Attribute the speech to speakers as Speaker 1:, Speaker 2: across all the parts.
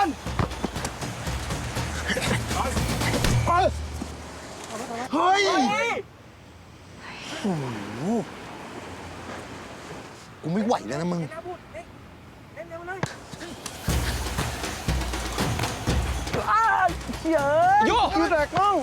Speaker 1: อนเฮ้ยโอ้โหกูไม่ไหวแล้วนะมึง
Speaker 2: โยคือแตกน้อง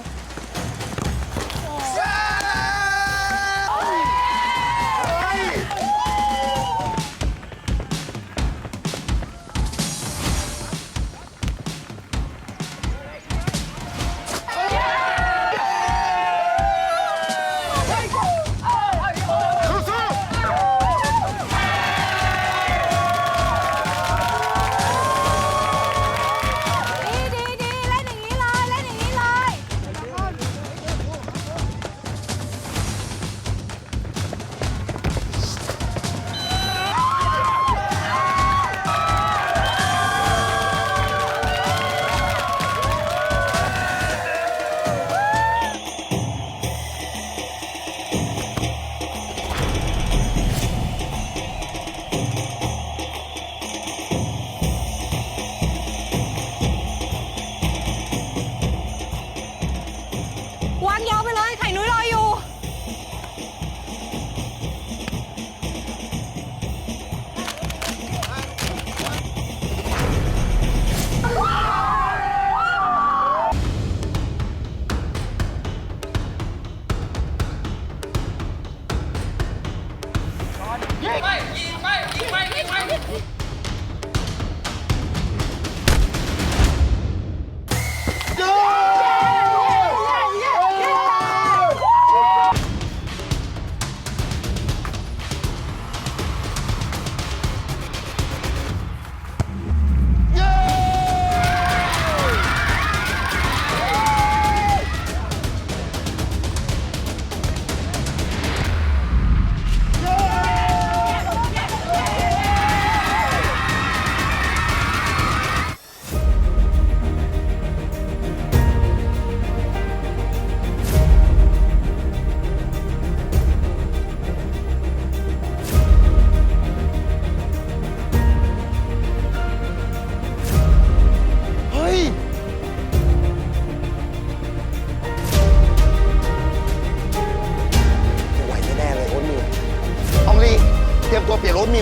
Speaker 3: รี